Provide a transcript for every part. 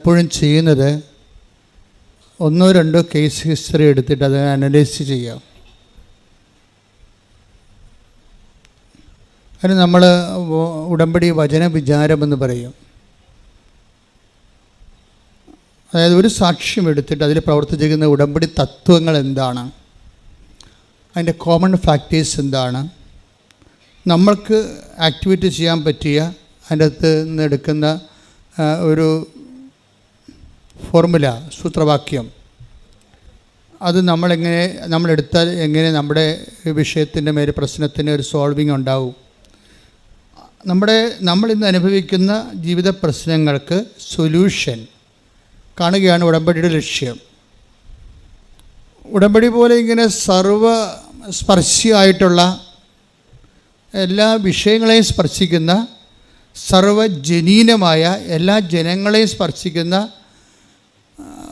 എപ്പോഴും ചെയ്യുന്നത് ഒന്നോ രണ്ടോ കേസ് ഹിസ്റ്ററി എടുത്തിട്ട് അത് അനലൈസ് ചെയ്യാം. അതിന് നമ്മൾ ഉടമ്പടി വചന വിചാരം എന്ന് പറയും. അതായത് ഒരു സാക്ഷ്യം എടുത്തിട്ട് അതിൽ പ്രവർത്തിച്ചിരിക്കുന്ന ഉടമ്പടി തത്വങ്ങൾ എന്താണ്? അതിന്റെ കോമൺ ഫാക്ടേഴ്സ് എന്താണ്? നമ്മൾക്ക് ആക്ടിവിറ്റി ചെയ്യാൻ പറ്റിയ അതിന്റെ അകത്ത് നിന്ന് എടുക്കുന്ന ഒരു ഫോർമുല സൂത്രവാക്യം. അത് നമ്മളെങ്ങനെ നമ്മളെടുത്താൽ എങ്ങനെ നമ്മുടെ വിഷയത്തിന്റെ മേൽ പ്രശ്നത്തിന് ഒരു സോൾവിങ് ഉണ്ടാവും. നമ്മുടെ നമ്മളിന്ന് അനുഭവിക്കുന്ന ജീവിത പ്രശ്നങ്ങൾക്ക് സൊല്യൂഷൻ കാണുകയാണ് ഉടമ്പടിയുടെ ലക്ഷ്യം. ഉടമ്പടി പോലെ ഇങ്ങനെ സർവ സ്പർശിയായിട്ടുള്ള എല്ലാ വിഷയങ്ങളെയും സ്പർശിക്കുന്ന സർവജനീനമായ എല്ലാ ജനങ്ങളെയും സ്പർശിക്കുന്ന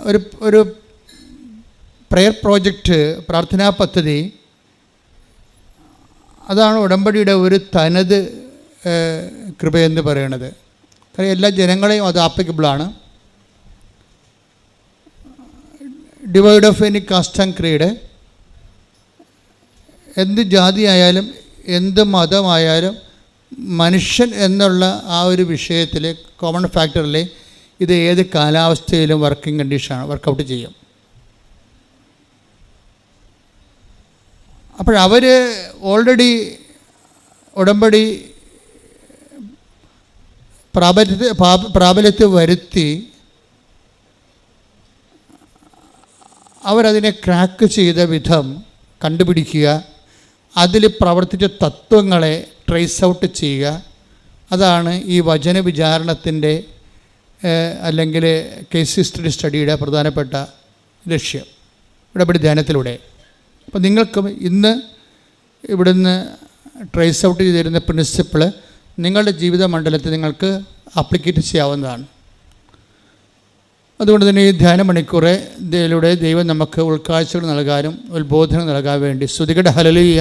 ഒരു ഒരു പ്രെയർ പ്രോജക്റ്റ് പ്രാർത്ഥനാ പദ്ധതി അതാണ് ഉടമ്പടിയുടെ ഒരു തനത് കൃപയെന്ന് പറയണത്. കാരണം എല്ലാ ജനങ്ങളെയും അത് ആപ്ലിക്കബിളാണ് devoid of any caste and creed എന്ത് ജാതിയായാലും എന്ത് മതമായാലും മനുഷ്യൻ എന്നുള്ള ആ ഒരു വിഷയത്തിൽ കോമൺ ഫാക്ടറിൽ ഇത് ഏത് കാലാവസ്ഥയിലും വർക്കിംഗ് കണ്ടീഷനാണ് വർക്കൗട്ട് ചെയ്യും. അപ്പോഴവർ ഓൾറെഡി ഉടമ്പടി പ്രാബല്യത്തിൽ പ്രാബല്യത്തിൽ വരുത്തി അവരതിനെ ക്രാക്ക് ചെയ്ത വിധം കണ്ടുപിടിക്കുക അതിൽ പ്രവർത്തിച്ച തത്വങ്ങളെ ട്രേസ് ഔട്ട് ചെയ്യുക. അതാണ് ഈ വചന വിചാരണത്തിന്റെ അല്ലെങ്കിൽ കേസ് ഹിസ്റ്ററി സ്റ്റഡിയുടെ പ്രധാനപ്പെട്ട ലക്ഷ്യം. ഇടപെടി ധ്യാനത്തിലൂടെ. അപ്പോൾ നിങ്ങൾക്ക് ഇന്ന് ഇവിടുന്ന് ട്രേസ് ഔട്ട് ചെയ്തിരുന്ന പ്രിൻസിപ്പിൾ നിങ്ങളുടെ ജീവിത മണ്ഡലത്തിൽ നിങ്ങൾക്ക് അപ്ലിക്കേറ്റ് ചെയ്യാവുന്നതാണ്. അതുകൊണ്ട് തന്നെ ഈ ധ്യാന മണിക്കൂറെ ഇതിലൂടെ ദൈവം നമുക്ക് ഉൾക്കാഴ്ചകൾ നൽകാനും ഉത്ബോധനം നൽകാൻ വേണ്ടി ശ്രുതികട ഹലലൂയ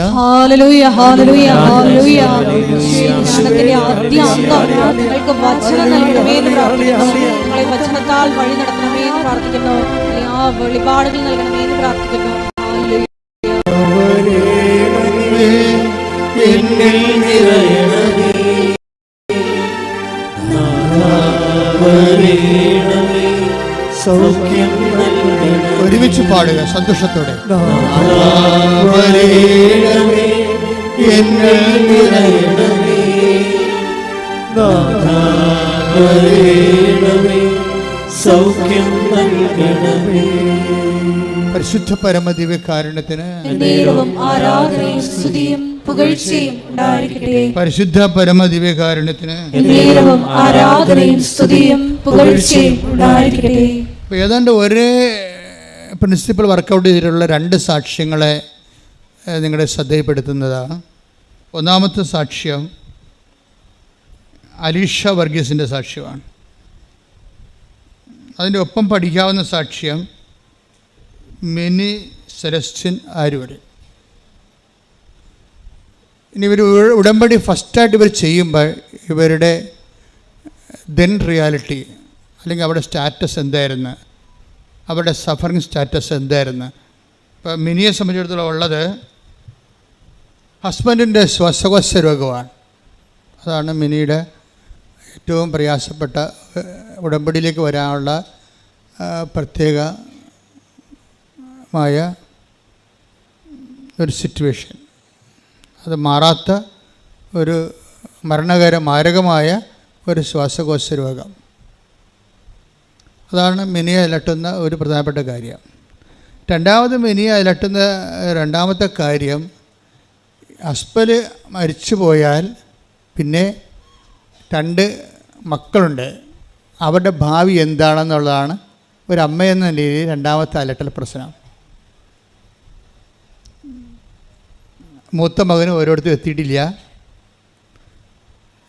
വെളിപാടുകൾ നൽകണമേ എന്ന് ജ്ഞാനത്തിന്റെ സൗഖ്യം ഒരുമിച്ച് പാടുക സന്തോഷത്തോടെ. സൗഖ്യം നൽകണമേ. പരിശുദ്ധ പരമ ഉണ്ടായിരിക്കട്ടെ. പരിശുദ്ധ പരമ എന്നേരവും ആരാധനയും സ്തുതിയും പുകഴ്ചയും ഉണ്ടായിരിക്കട്ടെ. ഇപ്പോൾ ഏതാണ്ട് ഒരേ പ്രിൻസിപ്പിൾ വർക്കൗട്ട് ചെയ്തിട്ടുള്ള രണ്ട് സാക്ഷ്യങ്ങളെ നിങ്ങളുടെ ശ്രദ്ധയിൽപ്പെടുത്തുന്നതാണ് ഒന്നാമത്തെ സാക്ഷ്യം അലീഷ വർഗീസിന്റെ സാക്ഷ്യമാണ്. അതിന്റെ ഒപ്പം പഠിക്കാവുന്ന സാക്ഷ്യം മിനി സെലസ്റ്റിൻ ആരുവര് ഇനി ഇവർ ഉടമ്പടി ഫസ്റ്റായിട്ട് ഇവർ ചെയ്യുമ്പോൾ ഇവരുടെ ദെൻ റിയാലിറ്റി അല്ലെങ്കിൽ അവരുടെ സ്റ്റാറ്റസ് എന്തായിരുന്നു? അവരുടെ സഫറിങ് സ്റ്റാറ്റസ് എന്തായിരുന്നു? ഇപ്പോൾ മിനിയെ സംബന്ധിച്ചിടത്തോളം ഉള്ളത് ഹസ്ബൻഡിന്റെ ശ്വാസകോശ രോഗമാണ്. അതാണ് മിനിയുടെ ഏറ്റവും പ്രയാസപ്പെട്ട ഉടമ്പടിയിലേക്ക് വരാനുള്ള പ്രത്യേകമായ ഒരു സിറ്റുവേഷൻ അത് മാറാത്ത ഒരു മരണകര മാരകമായ ഒരു ശ്വാസകോശ രോഗം. അതാണ് മിനിയെ അലട്ടുന്ന ഒരു പ്രധാനപ്പെട്ട കാര്യം. രണ്ടാമത് മിനിയെ അലട്ടുന്ന രണ്ടാമത്തെ കാര്യം അസ്പൽ മരിച്ചു പോയാൽ പിന്നെ രണ്ട് മക്കളുണ്ട്. അവരുടെ ഭാവി എന്താണെന്നുള്ളതാണ് ഒരു എന്ന നിലയിൽ രണ്ടാമത്തെ അലട്ടൽ പ്രശ്നം. മൂത്ത മകന് ഓരോരുത്തരും എത്തിയിട്ടില്ല.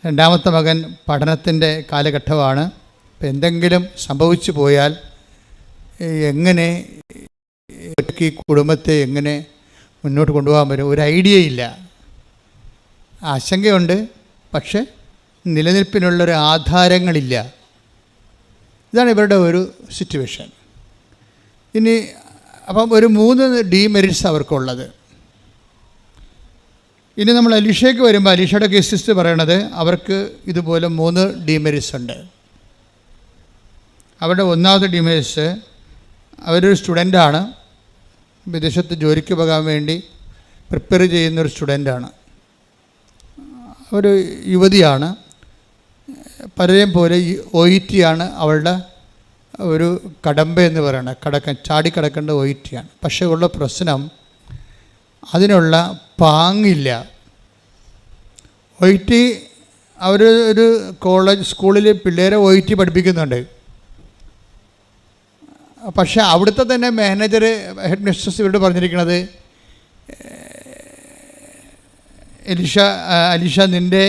രണ്ടാമത്തെ മകൻ പഠനത്തിന്റെ കാലഘട്ടമാണ്. ഇപ്പം എന്തെങ്കിലും സംഭവിച്ചു പോയാൽ എങ്ങനെ ഈ കുടുംബത്തെ എങ്ങനെ മുന്നോട്ട് കൊണ്ടുപോകാൻ പറ്റും? ഒരു ഐഡിയ ഇല്ല. ആശങ്കയുണ്ട് പക്ഷെ നിലനിൽപ്പിനുള്ളൊരു ആധാരങ്ങളില്ല. ഇതാണ് ഇവരുടെ ഒരു സിറ്റുവേഷൻ ഇനി അപ്പം ഒരു മൂന്ന് ഡീമെറിറ്റ്സ് അവർക്കുള്ളത്. ഇനി നമ്മൾ അലീഷയ്ക്ക് വരുമ്പോൾ അലീഷയുടെ കേസിസ്റ്റ് പറയണത് അവർക്ക് ഇതുപോലെ മൂന്ന് ഡീമെറിറ്റ്സ് ഉണ്ട്. അവരുടെ ഒന്നാമത്തെ ഡിമേഴ്സ് അവരൊരു സ്റ്റുഡന്റാണ് വിദേശത്ത് ജോലിക്ക് പോകാൻ വേണ്ടി പ്രിപ്പയർ ചെയ്യുന്നൊരു സ്റ്റുഡന്റാണ് ഒരു യുവതിയാണ്. പലരെയും പോലെ ഒ ഇ ടി ആണ് അവളുടെ ഒരു കടമ്പ എന്ന് പറയുന്നത് കടക്ക ചാടിക്കടക്കേണ്ട ഒ ഇ ടി ആണ്. പക്ഷേ ഉള്ള പ്രശ്നം അതിനുള്ള പാങ്ങില്ല. ഒ ഇ ടി അവർ ഒരു കോളേജ് സ്കൂളിൽ പിള്ളേരെ ഒ ഇ ടി പഠിപ്പിക്കുന്നുണ്ട്. പക്ഷേ അവിടുത്തെ തന്നെ മാനേജർ ഹെഡ് മിസ്ട്രസ് ഇവരോട് പറഞ്ഞിരിക്കുന്നത് എലിഷ അലിഷ നിന്റെ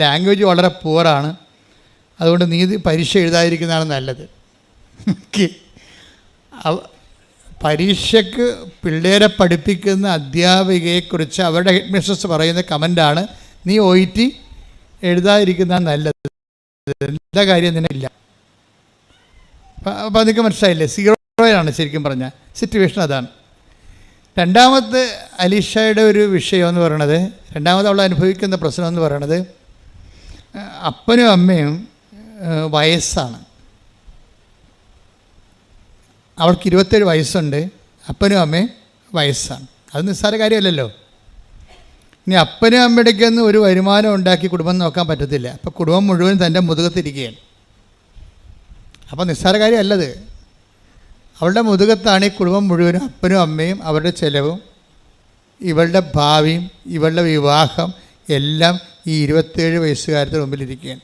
ലാംഗ്വേജ് വളരെ പുവറാണ് അതുകൊണ്ട് നീ പരീക്ഷ എഴുതാതിരിക്കുന്നതാണ് നല്ലത്. പരീക്ഷയ്ക്ക് പിള്ളേരെ പഠിപ്പിക്കുന്ന അധ്യാപികയെക്കുറിച്ച് അവരുടെ ഹെഡ് മിസ്ട്രസ് പറയുന്ന കമന്റാണ് നീ ഒ ഇ ടി എഴുതാതിരിക്കുന്നതാണ് നല്ലത്. എന്താ കാര്യം നിനക്കില്ല? അപ്പം അതൊക്കെ മനസ്സിലായില്ലേ? സീറോയാണ് ശരിക്കും പറഞ്ഞ. സിറ്റുവേഷൻ അതാണ്. രണ്ടാമത്തെ അലീഷയുടെ ഒരു വിഷയം എന്ന് പറയണത് രണ്ടാമത് അവൾ അനുഭവിക്കുന്ന പ്രശ്നം എന്ന് പറയണത് അപ്പനും അമ്മയും വയസ്സാണ്. അവൾക്ക് ഇരുപത്തേഴ് വയസ്സുണ്ട് അപ്പനും അമ്മയും വയസ്സാണ്. അത് നിസ്സാര കാര്യമല്ലല്ലോ. ഇനി അപ്പനും അമ്മയുടെക്കൊന്നും ഒരു വരുമാനം ഉണ്ടാക്കി കുടുംബം നോക്കാൻ പറ്റത്തില്ല. അപ്പോൾ കുടുംബം മുഴുവൻ തന്റെ മുതുകത്തിരിക്കുകയാണ്. അപ്പോൾ നിസ്സാര കാര്യമല്ലത്. അവളുടെ മുതുകത്താണ് ഈ കുടുംബം മുഴുവനും അപ്പനും അമ്മയും അവരുടെ ചെലവും ഇവളുടെ ഭാവിയും ഇവളുടെ വിവാഹം എല്ലാം ഈ ഇരുപത്തേഴ് വയസ്സുകാരത്തിന് മുമ്പിലിരിക്കുകയാണ്.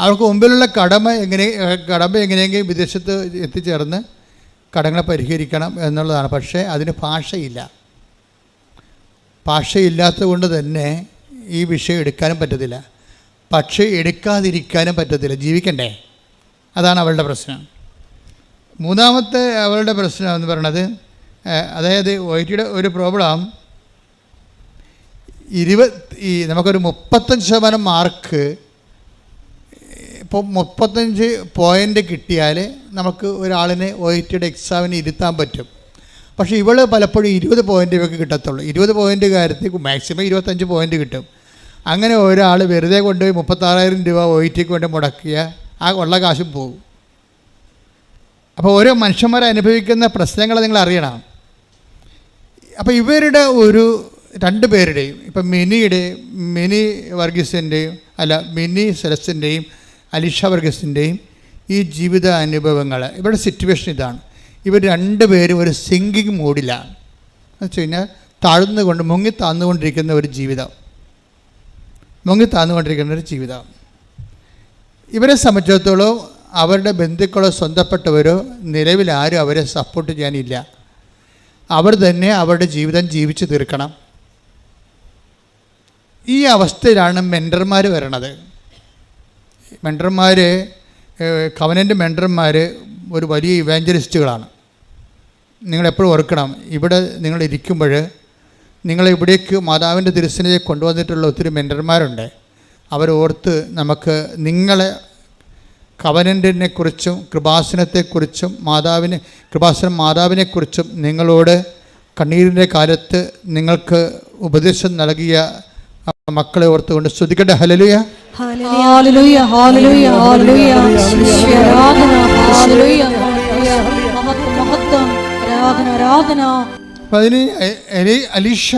അവൾക്ക് മുമ്പിലുള്ള കടമ എങ്ങനെ കടമ എങ്ങനെയെങ്കിലും വിദേശത്ത് എത്തിച്ചേർന്ന് കടങ്ങളെ പരിഹരിക്കണം എന്നുള്ളതാണ്. പക്ഷേ അതിന് ഭാഷയില്ല. ഭാഷയില്ലാത്തത് കൊണ്ട് തന്നെ ഈ വിഷയം എടുക്കാനും പറ്റത്തില്ല. പക്ഷേ എടുക്കാതിരിക്കാനും പറ്റത്തില്ല. ജീവിക്കണ്ടേ? അതാണ് അവളുടെ പ്രശ്നം. മൂന്നാമത്തെ അവളുടെ പ്രശ്നം എന്ന് പറയണത് അതായത് അതായത് വൈറ്റിയുടെ ഒരു പ്രോബ്ലം ഇരുപത് ഈ നമുക്കൊരു മുപ്പത്തഞ്ച് ശതമാനം മാർക്ക് ഇപ്പോൾ മുപ്പത്തഞ്ച് പോയിന്റ് കിട്ടിയാൽ നമുക്ക് ഒരാളിനെ ഒ ഐ ടിയുടെ എക്സാമിന് ഇരുത്താൻ പറ്റും. പക്ഷേ ഇവൾ പലപ്പോഴും ഇരുപത് പോയിന്റ് കിട്ടത്തുള്ളൂ. ഇരുപത് പോയിന്റ് കാര്യത്തിൽ മാക്സിമം ഇരുപത്തഞ്ച് പോയിന്റ് കിട്ടും. അങ്ങനെ ഒരാൾ വെറുതെ കൊണ്ടുപോയി മുപ്പത്താറായിരം രൂപ ഒ ഐ ടിക്ക് വേണ്ടി മുടക്കിയ ആ ഉള്ള കാശും പോകും. അപ്പോൾ ഓരോ മനുഷ്യന്മാർ അനുഭവിക്കുന്ന പ്രശ്നങ്ങൾ നിങ്ങൾ അറിയണം. അപ്പോൾ ഇവരുടെ ഒരു രണ്ട് പേരുടെയും ഇപ്പം മിനിയുടെ മിനി വർഗീസിന്റെയും അല്ല മിനി സെലസിന്റെയും അലിഷ വർഗീസിന്റെയും ഈ ജീവിത അനുഭവങ്ങൾ ഇവരുടെ സിറ്റുവേഷൻ ഇതാണ്. ഇവർ രണ്ടുപേരും ഒരു സിങ്കിങ് മൂഡിലാണ് എന്ന് വെച്ച് കഴിഞ്ഞാൽ താഴ്ന്നുകൊണ്ട് മുങ്ങി താഴ്ന്നുകൊണ്ടിരിക്കുന്ന ഒരു ജീവിതം. മുങ്ങി താഴ്ന്നുകൊണ്ടിരിക്കുന്ന ഒരു ജീവിതം. ഇവരെ സംബന്ധിച്ചിടത്തോളം അവരുടെ ബന്ധുക്കളോ സ്വന്തപ്പെട്ടവരോ നിലവിൽ ആരും അവരെ സപ്പോർട്ട് ചെയ്യാനില്ല. അവർ തന്നെ അവരുടെ ജീവിതം ജീവിച്ചു തീർക്കണം. ഈ അവസ്ഥയിലാണ് മെന്റർമാർ വരണത്. മെന്റർമാർ കവനന്റെ മെന്റർമാർ ഒരു വലിയ ഇവാഞ്ചലിസ്റ്റുകളാണ് നിങ്ങളെപ്പോഴും ഓർക്കണം ഇവിടെ നിങ്ങൾ ഇരിക്കുമ്പോൾ നിങ്ങളെ ഇവിടേക്ക് മാതാവിന്റെ തിരുസനയെ കൊണ്ടുവന്നിട്ടുള്ള ഒത്തിരി മെന്റർമാരുണ്ട് അവരോർത്ത് നമുക്ക് നിങ്ങളെ കവനന്റിനെ കുറിച്ചും കൃപാസനത്തെക്കുറിച്ചും മാതാവിനെ കൃപാസനം മാതാവിനെക്കുറിച്ചും നിങ്ങളോട് കണ്ണീരിന്റെ കാലത്ത് നിങ്ങൾക്ക് ഉപദേശം നൽകിയ മക്കളെ ഓർത്തുകൊണ്ട് സ്തുതിക്കട്ടെ. ഹലലുയ അതിന് അലീഷ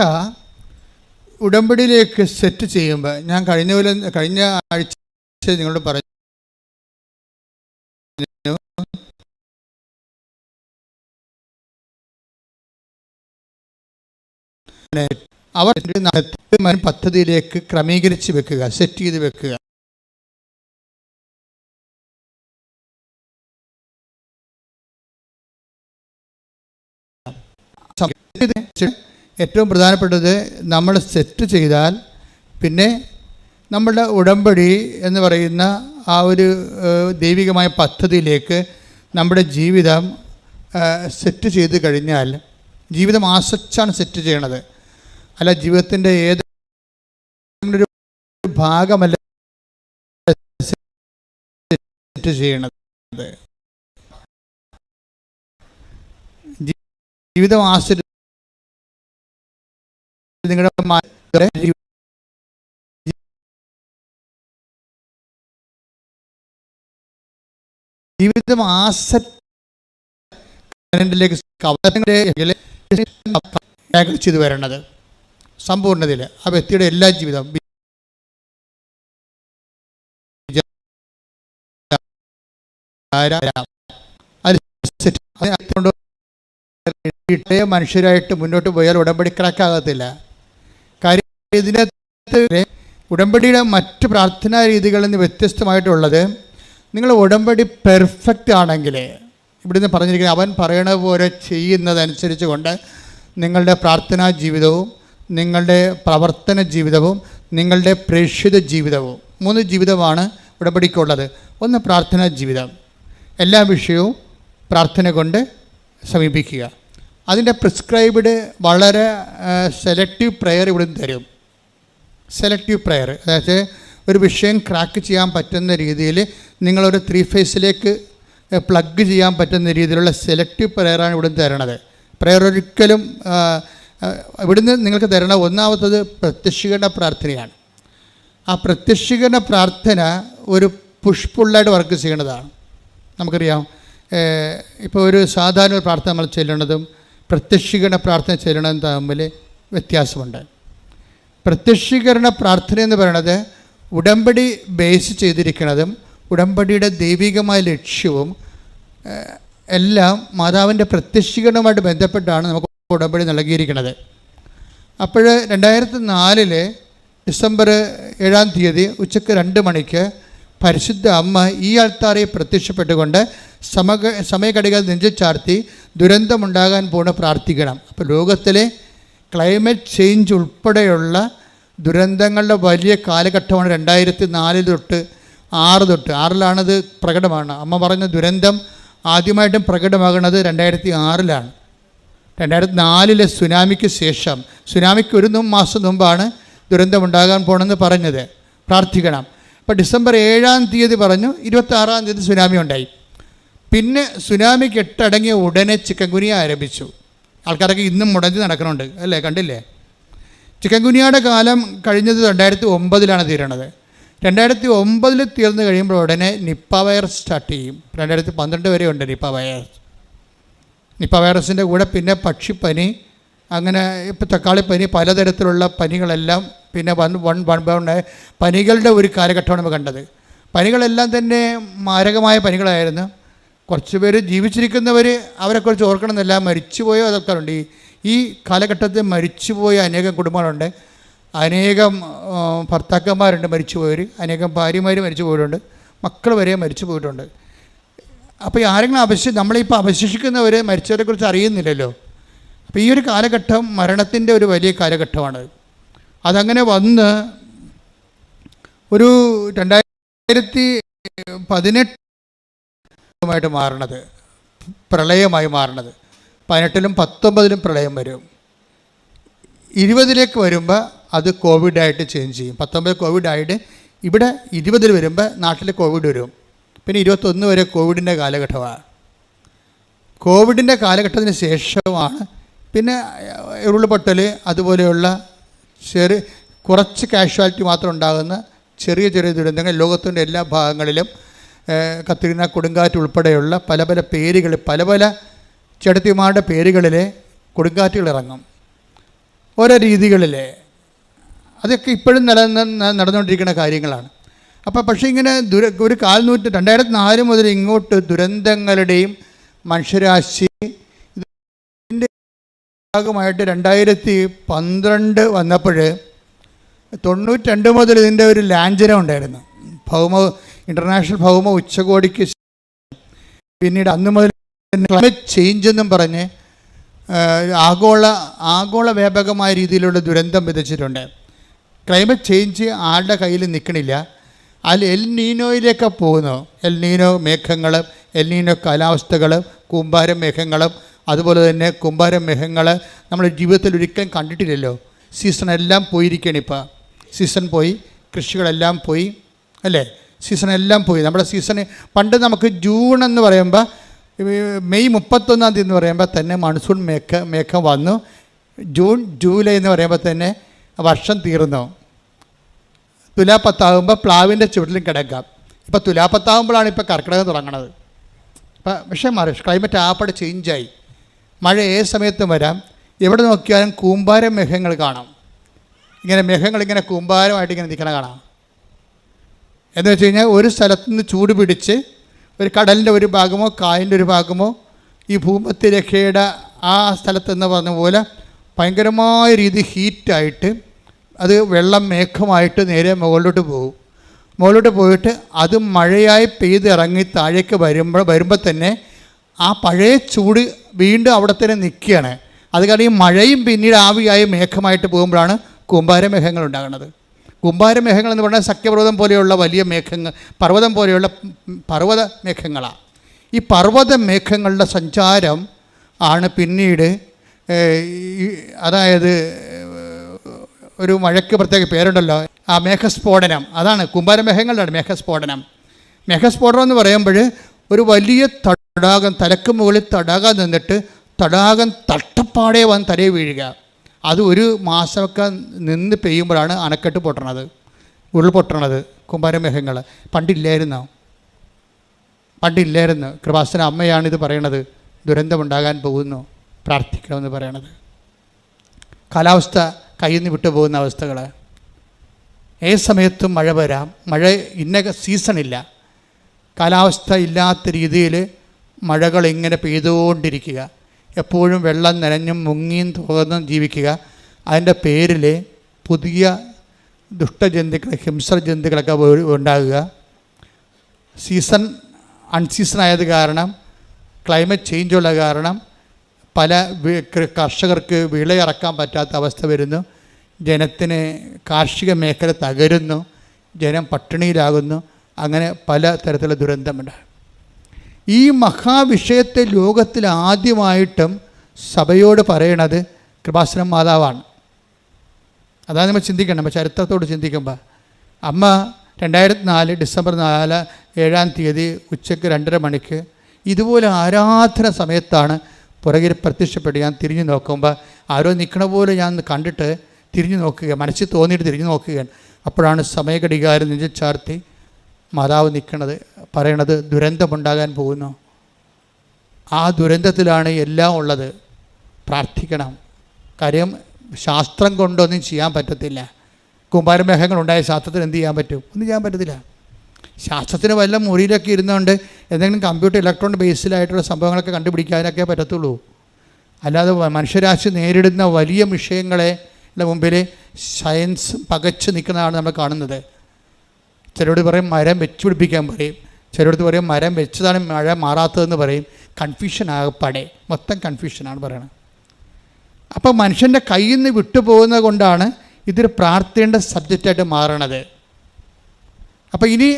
ഉടമ്പടിയിലേക്ക് സെറ്റ് ചെയ്യുമ്പോൾ ഞാൻ കഴിഞ്ഞ പോലെ കഴിഞ്ഞ ആഴ്ച നിങ്ങളോട് പറഞ്ഞു അവർ പദ്ധതിയിലേക്ക് ക്രമീകരിച്ച് വെക്കുക സെറ്റ് ചെയ്ത് വെക്കുക. ഏറ്റവും പ്രധാനപ്പെട്ടത് നമ്മൾ സെറ്റ് ചെയ്താൽ പിന്നെ നമ്മളുടെ ഉടമ്പടി എന്ന് പറയുന്ന ആ ഒരു ദൈവികമായ പദ്ധതിയിലേക്ക് നമ്മുടെ ജീവിതം സെറ്റ് ചെയ്ത് കഴിഞ്ഞാൽ ജീവിതം ആശ്രയിച്ചാണ് സെറ്റ് ചെയ്യണത്. അല്ല ജീവിതത്തിന്റെ ഏത് ഭാഗമല്ല സെറ്റ് ചെയ്യണത്. ജീവിതം ആശ്രയി നിങ്ങളുടെ ജീവിതം ആസറ്റ് കരണ്ടിലേക്ക് ചെയ്തു വരണത് സമ്പൂർണതയിൽ ആ വ്യക്തിയുടെ എല്ലാ ജീവിതം മനുഷ്യരായിട്ട് മുന്നോട്ട് പോയാൽ ഉടമ്പടി ക്രാക്കാകത്തില്ല ഇതിനകത്ത് ഉടമ്പടിയുടെ മറ്റ് പ്രാർത്ഥനാ രീതികളിൽ നിന്ന് വ്യത്യസ്തമായിട്ടുള്ളത് നിങ്ങൾ ഉടമ്പടി പെർഫെക്റ്റ് ആണെങ്കിൽ ഇവിടുന്ന് പറഞ്ഞിരിക്കുന്നത് അവൻ പറയണ പോലെ ചെയ്യുന്നതനുസരിച്ച് കൊണ്ട് നിങ്ങളുടെ പ്രാർത്ഥനാ ജീവിതവും നിങ്ങളുടെ പ്രവർത്തന ജീവിതവും നിങ്ങളുടെ പ്രേക്ഷിത ജീവിതവും മൂന്ന് ജീവിതമാണ് ഉടമ്പടിക്കുള്ളത്. ഒന്ന് പ്രാർത്ഥനാ ജീവിതം. എല്ലാ വിഷയവും പ്രാർത്ഥന കൊണ്ട് സമീപിക്കുക. അതിന്റെ പ്രിസ്ക്രൈബ്ഡ് വളരെ സെലക്റ്റീവ് പ്രെയർ ഇവിടുന്ന് തരും. സെലക്റ്റീവ് പ്രയർ അതായത് ഒരു വിഷയം ക്രാക്ക് ചെയ്യാൻ പറ്റുന്ന രീതിയിൽ നിങ്ങളൊരു ത്രീ ഫേസിലേക്ക് പ്ലഗ് ചെയ്യാൻ പറ്റുന്ന രീതിയിലുള്ള സെലക്റ്റീവ് പ്രെയറാണ് ഇവിടുന്ന് തരണത്. പ്രയർ ഒരിക്കലും ഇവിടുന്ന് നിങ്ങൾക്ക് തരണ ഒന്നാമത്തത് പ്രത്യക്ഷീകരണ പ്രാർത്ഥനയാണ്. ആ പ്രത്യക്ഷീകരണ പ്രാർത്ഥന ഒരു പുഷ്പുള്ളായിട്ട് വർക്ക് ചെയ്യേണ്ടതാണ് നമുക്കറിയാം ഇപ്പോൾ ഒരു സാധാരണ പ്രാർത്ഥന നമ്മൾ ചെല്ലണതും പ്രത്യക്ഷീകരണ പ്രാർത്ഥന ചെല്ലണതും തമ്മിൽ വ്യത്യാസമുണ്ട്. പ്രത്യക്ഷീകരണ പ്രാർത്ഥന എന്ന് പറയുന്നത് ഉടമ്പടി ബേസ് ചെയ്തിരിക്കുന്നതും ഉടമ്പടിയുടെ ദൈവികമായ ലക്ഷ്യവും എല്ലാം മാതാവിന്റെ പ്രത്യക്ഷീകരണവുമായിട്ട് ബന്ധപ്പെട്ടാണ് നമുക്ക് ഉടമ്പടി നൽകിയിരിക്കുന്നത് അപ്പോൾ രണ്ടായിരത്തി നാലിൽ ഡിസംബർ ഏഴാം തീയതി ഉച്ചയ്ക്ക് രണ്ട് മണിക്ക് പരിശുദ്ധ അമ്മ ഈ ആൾത്താറെ പ്രത്യക്ഷപ്പെട്ടുകൊണ്ട് സമക സമയഘടികൾ നെഞ്ചു ചാർത്തി ദുരന്തമുണ്ടാകാൻ പോണ പ്രാർത്ഥിക്കണം. അപ്പോൾ ലോകത്തിലെ ക്ലൈമറ്റ് ചേഞ്ച് ഉൾപ്പെടെയുള്ള ദുരന്തങ്ങളുടെ വലിയ കാലഘട്ടമാണ് രണ്ടായിരത്തി നാലിൽ തൊട്ട് ആറ് തൊട്ട്. ആറിലാണത് പ്രകടമാണ്. അമ്മ പറഞ്ഞ ദുരന്തം ആദ്യമായിട്ടും പ്രകടമാകുന്നത് രണ്ടായിരത്തി ആറിലാണ് രണ്ടായിരത്തി നാലിലെ സുനാമിക്ക് ശേഷം സുനാമിക്ക് ഒരു മാസം മുമ്പാണ് ദുരന്തമുണ്ടാകാൻ പോണെന്ന് പറഞ്ഞത്. പ്രാർത്ഥിക്കണം. അപ്പോൾ ഡിസംബർ ഏഴാം തീയതി പറഞ്ഞു ഇരുപത്തി ആറാം തീയതി സുനാമി ഉണ്ടായി. പിന്നെ സുനാമിക്ക് എട്ടടങ്ങിയ ഉടനെ ചിക്കൻകുനിയ ആരംഭിച്ചു. ആൾക്കാരൊക്കെ ഇന്നും മുടങ്ങി നടക്കുന്നുണ്ട് അല്ലേ? കണ്ടില്ലേ? ചിക്കൻ ഗുനിയയുടെ കാലം കഴിഞ്ഞത് രണ്ടായിരത്തി ഒമ്പതിലാണ് തീരണത്. രണ്ടായിരത്തി ഒമ്പതിൽ തീർന്നു കഴിയുമ്പോൾ ഉടനെ നിപ്പ വൈറസ് സ്റ്റാർട്ട് ചെയ്യും. രണ്ടായിരത്തി പന്ത്രണ്ട് വരെ ഉണ്ട് നിപ്പ വൈറസ്. നിപ്പ വൈറസിന്റെ കൂടെ പിന്നെ പക്ഷിപ്പനി അങ്ങനെ ഇപ്പോൾ തക്കാളിപ്പനി പലതരത്തിലുള്ള പനികളെല്ലാം പിന്നെ വൺ വൺ വൺ പനികളുടെ ഒരു കാലഘട്ടമാണ് നമ്മൾ കണ്ടത്. പനികളെല്ലാം തന്നെ മാരകമായ പനികളായിരുന്നു. കുറച്ച് പേര് ജീവിച്ചിരിക്കുന്നവർ അവരെക്കുറിച്ച് ഓർക്കണമെന്നില്ല മരിച്ചുപോയ അതൊക്കെ ഉണ്ട് ഈ ഈ കാലഘട്ടത്തിൽ മരിച്ചുപോയ അനേകം കുടുംബങ്ങളുണ്ട്. അനേകം ഭർത്താക്കന്മാരുണ്ട് മരിച്ചുപോയവർ അനേകം ഭാര്യമാർ മരിച്ചു പോയിട്ടുണ്ട് മക്കൾ വരെ മരിച്ചു പോയിട്ടുണ്ട് അപ്പോൾ ഈ ആരെങ്കിലും അവശ നമ്മളിപ്പോൾ അവശേഷിക്കുന്നവർ മരിച്ചവരെക്കുറിച്ച് അറിയുന്നില്ലല്ലോ. അപ്പോൾ ഈ ഒരു കാലഘട്ടം മരണത്തിന്റെ ഒരു വലിയ കാലഘട്ടമാണ്. അതങ്ങനെ വന്ന് ഒരു രണ്ടായിരത്തി പതിനെട്ടുമായിട്ട് മാറണത്. പ്രളയമായി മാറണത്. പതിനെട്ടിലും പത്തൊമ്പതിലും പ്രളയം വരും. ഇരുപതിലേക്ക് വരുമ്പോൾ അത് കോവിഡായിട്ട് ചേഞ്ച് ചെയ്യും. പത്തൊമ്പത് കോവിഡായിട്ട് ഇവിടെ ഇരുപതിൽ വരുമ്പോൾ നാട്ടിൽ കോവിഡ് വരും. പിന്നെ ഇരുപത്തൊന്ന് വരെ കോവിഡിന്റെ കാലഘട്ടമാണ്. കോവിഡിന്റെ കാലഘട്ടത്തിന് ശേഷമാണ് പിന്നെ ഉരുൾപൊട്ടൽ അതുപോലെയുള്ള ചെറിയ കുറച്ച് കാഷ്വാലിറ്റി മാത്രം ഉണ്ടാകുന്ന ചെറിയ ചെറിയ ദുരന്തങ്ങൾ ലോകത്തിന്റെ എല്ലാ ഭാഗങ്ങളിലും കത്രീന കൊടുങ്കാറ്റ് ഉൾപ്പെടെയുള്ള പല പല പേരുകൾ പല പല ചെടത്തിമാരുടെ പേരുകളിലെ കൊടുങ്കാറ്റുകൾ ഇറങ്ങും. ഓരോ രീതികളിലെ. അതൊക്കെ ഇപ്പോഴും നിലനിന്ന് നടന്നുകൊണ്ടിരിക്കുന്ന കാര്യങ്ങളാണ്. അപ്പോൾ പക്ഷേ ഇങ്ങനെ ദുര ഒരു കാൽനൂറ്റ് രണ്ടായിരത്തി നാല് മുതൽ ഇങ്ങോട്ട് ദുരന്തങ്ങളുടെയും മനുഷ്യരാശി ഇതിന്റെ ഭാഗമായിട്ട് രണ്ടായിരത്തി പന്ത്രണ്ട് വന്നപ്പോൾ തൊണ്ണൂറ്റി രണ്ട് മുതൽ ഇതിന്റെ ഒരു ലാഞ്ചനം ഉണ്ടായിരുന്നു. ഭൗമ ഇന്റർനാഷണൽ ഭൗമ ഉച്ചകോടിക്ക് പിന്നീട് അന്ന് മുതൽ ക്ലൈമറ്റ് ചേഞ്ച് എന്നും പറഞ്ഞ് ആഗോള ആഗോള വ്യാപകമായ രീതിയിലുള്ള ദുരന്തം വിതച്ചിട്ടുണ്ട്. ക്ലൈമറ്റ് ചേഞ്ച് ആരുടെ കയ്യിൽ നിൽക്കണില്ല. അതിൽ എൽ നീനോയിലേക്ക് പോകുന്നു. എൽ നീനോ മേഘങ്ങൾ എൽ നീനോ കാലാവസ്ഥകൾ കൂമ്പാരം മേഘങ്ങളും അതുപോലെ തന്നെ കുമ്പാരം മേഘങ്ങൾ നമ്മൾ ജീവിതത്തിൽ ഒരിക്കലും കണ്ടിട്ടില്ലല്ലോ. സീസൺ എല്ലാം പോയിരിക്കണിപ്പോൾ സീസൺ പോയി കൃഷികളെല്ലാം പോയി അല്ലേ? സീസൺ എല്ലാം പോയി. നമ്മുടെ സീസൺ പണ്ട് നമുക്ക് ജൂൺ എന്ന് പറയുമ്പോൾ മെയ് മുപ്പത്തൊന്നാം തീയതി എന്ന് പറയുമ്പോൾ തന്നെ മൺസൂൺ മേക്ക മേഘം വന്നു. ജൂൺ ജൂലൈ എന്ന് പറയുമ്പോൾ തന്നെ വർഷം തീർന്നു. തുലാപ്പത്താകുമ്പോൾ പ്ലാവിന്റെ ചുവട്ടിലും കിടക്കാം. ഇപ്പോൾ തുലാപ്പത്താകുമ്പോഴാണ് ഇപ്പോൾ കർക്കിടകം തുടങ്ങണത്. ഇപ്പം പക്ഷേ മാറി ക്ലൈമറ്റ് ആപ്പടെ ചേഞ്ചായി മഴ ഏത് സമയത്തും വരാം. എവിടെ നോക്കിയാലും കൂമ്പാര മേഘങ്ങൾ കാണാം. ഇങ്ങനെ മേഘങ്ങൾ ഇങ്ങനെ കൂമ്പാരമായിട്ട് ഇങ്ങനെ നിൽക്കണ കാണാം. എന്ന് വെച്ച് കഴിഞ്ഞാൽ ഒരു സ്ഥലത്ത് നിന്ന് ചൂട് പിടിച്ച് ഒരു കടലിന്റെ ഒരു ഭാഗമോ കായലിന്റെ ഒരു ഭാഗമോ ഈ ഭൂമധ്യരേഖയുടെ ആ സ്ഥലത്ത് എന്ന് പറഞ്ഞ പോലെ ഭയങ്കരമായ രീതി ഹീറ്റായിട്ട് അത് വെള്ളം മേഘമായിട്ട് നേരെ മുകളിലോട്ട് പോകും. മുകളിലോട്ട് പോയിട്ട് അത് മഴയായി പെയ്തിറങ്ങി താഴേക്ക് വരുമ്പോൾ വരുമ്പോൾ തന്നെ ആ പഴയ ചൂട് വീണ്ടും അവിടെ തന്നെ നിൽക്കുകയാണ്. അത് കാരണം ഈ മഴയും പിന്നീട് ആവിയായി മേഘമായിട്ട് പോകുമ്പോഴാണ് കൂമ്പാര മേഘങ്ങൾ ഉണ്ടാകുന്നത്. കുമ്പാര മേഘങ്ങൾ എന്ന് പറഞ്ഞാൽ സഖ്യപർവതം പോലെയുള്ള വലിയ മേഘങ്ങൾ പർവതം പോലെയുള്ള പർവത മേഘങ്ങളാണ് ഈ പർവത മേഘങ്ങളുടെ സഞ്ചാരം ആണ് പിന്നീട് അതായത് ഒരു മഴയ്ക്ക് പ്രത്യേക പേരുണ്ടല്ലോ ആ മേഘസ്ഫോടനം. അതാണ് കുമ്പാരമേഘങ്ങളുടെ മേഘസ്ഫോടനം. മേഘസ്ഫോടനം എന്ന് പറയുമ്പോൾ ഒരു വലിയ തടാകം തലക്ക് മുകളിൽ തടാകം നിന്നിട്ട് തടാകം തട്ടപ്പാടെ വന്ന് തലയിൽ വീഴുക. അത് ഒരു മാസമൊക്കെ നിന്ന് പെയ്യുമ്പോഴാണ് അണക്കെട്ട് പൊട്ടണത് ഉരുൾപൊട്ടണത് കുമ്പാരമേഘങ്ങൾ പണ്ടില്ലായിരുന്നോ? പണ്ടില്ലായിരുന്നു. കൃപാസന അമ്മയാണ് ഇത് പറയണത്. ദുരന്തമുണ്ടാകാൻ പോകുന്നു. പ്രാർത്ഥിക്കണമെന്ന് പറയണത്. കാലാവസ്ഥ കയ്യിൽ വിട്ടു പോകുന്ന അവസ്ഥകൾ ഏത് സമയത്തും മഴ വരാം. മഴ ഇന്ന സീസണില്ല കാലാവസ്ഥ ഇല്ലാത്ത രീതിയിൽ മഴകൾ ഇങ്ങനെ പെയ്തുകൊണ്ടിരിക്കുക. എപ്പോഴും വെള്ളം നനഞ്ഞും മുങ്ങിയും തുറന്നും ജീവിക്കുക. അതിന്റെ പേരിൽ പുതിയ ദുഷ്ടജന്തുക്കൾ ഹിംസ ജന്തുക്കളൊക്കെ ഉണ്ടാകുക. സീസൺ അൺസീസൺ ആയത് കാരണം ക്ലൈമറ്റ് ചേഞ്ചുള്ള കാരണം പല കർഷകർക്ക് വിളയിറക്കാൻ പറ്റാത്ത അവസ്ഥ വരുന്നു. ജനത്തിന് കാർഷിക മേഖല തകരുന്നു. ജനം പട്ടിണിയിലാകുന്നു. അങ്ങനെ പല തരത്തിലുള്ള ദുരന്തമുണ്ട് ഈ മഹാവിഷയത്തെ ലോകത്തിൽ ആദ്യമായിട്ടും സഭയോട് പറയണത് കൃപാസനം മാതാവാണ്. അതാണ് നമ്മൾ ചിന്തിക്കണം നമ്മൾ ചരിത്രത്തോട് ചിന്തിക്കുമ്പോൾ അമ്മ രണ്ടായിരത്തി നാല് ഡിസംബർ നാല് ഏഴാം തീയതി ഉച്ചയ്ക്ക് രണ്ടര മണിക്ക് ഇതുപോലെ ആരാധന സമയത്താണ് പുറകിൽ പ്രത്യക്ഷപ്പെട്ട് ഞാൻ തിരിഞ്ഞു നോക്കുമ്പോൾ ആരോ നിൽക്കണ പോലെ ഞാൻ കണ്ടിട്ട് തിരിഞ്ഞു നോക്കുക മനസ്സിൽ തോന്നിയിട്ട് തിരിഞ്ഞു നോക്കുകയാണ്. അപ്പോഴാണ് സമയഘടികാരം നെഞ്ചിൽ ചാർത്തി മാതാവ് നിൽക്കണത് പറയണത് ദുരന്തമുണ്ടാകാൻ പോകുന്നു. ആ ദുരന്തത്തിലാണ് എല്ലാം ഉള്ളത്. പ്രാർത്ഥിക്കണം. കാര്യം ശാസ്ത്രം കൊണ്ടൊന്നും ചെയ്യാൻ പറ്റത്തില്ല. കുമാരമേഘങ്ങൾ ഉണ്ടായ ശാസ്ത്രത്തിന് എന്ത് ചെയ്യാൻ പറ്റും? ഒന്നും ചെയ്യാൻ പറ്റത്തില്ല. ശാസ്ത്രത്തിന് വല്ല മുറിയിലൊക്കെ ഇരുന്നുകൊണ്ട് എന്തെങ്കിലും കമ്പ്യൂട്ടർ ഇലക്ട്രോൺ ബേസിലായിട്ടുള്ള സംഭവങ്ങളൊക്കെ കണ്ടുപിടിക്കാനൊക്കെ പറ്റത്തുള്ളൂ. അല്ലാതെ മനുഷ്യരാശി നേരിടുന്ന വലിയ വിഷയങ്ങളെ മുമ്പിൽ സയൻസ് പകച്ചു നിൽക്കുന്നതാണ് നമ്മൾ കാണുന്നത്. ചിലരോട് പറയും മരം വെച്ചുപിടിപ്പിക്കാൻ പറയും. ചിലരോട് പറയും മരം വെച്ചതാണ് മഴ മാറാത്തതെന്ന് പറയും. കൺഫ്യൂഷൻ ആകപ്പാടെ. മൊത്തം കൺഫ്യൂഷനാണ് പറയണത്. അപ്പോൾ മനുഷ്യന്റെ കയ്യിൽ നിന്ന് വിട്ടുപോകുന്നത് കൊണ്ടാണ് ഇതൊരു പ്രാർത്ഥനയുടെ സബ്ജക്റ്റായിട്ട് മാറണത്. അപ്പോൾ ഇനി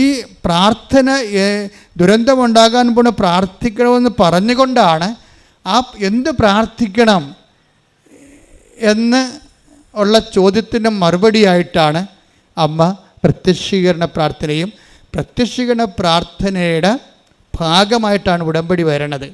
ഈ പ്രാർത്ഥന ദുരന്തമുണ്ടാകാൻ പോണ പ്രാർത്ഥിക്കണമെന്ന് പറഞ്ഞുകൊണ്ടാണ് ആ എന്ത് പ്രാർത്ഥിക്കണം എന്ന് ഉള്ള ചോദ്യത്തിന്റെ മറുപടിയായിട്ടാണ് അമ്മ പ്രത്യക്ഷീകരണ പ്രാർത്ഥനയും പ്രത്യക്ഷീകരണ പ്രാർത്ഥനയുടെ ഭാഗമായിട്ടാണ് ഉടമ്പടി വരണത്.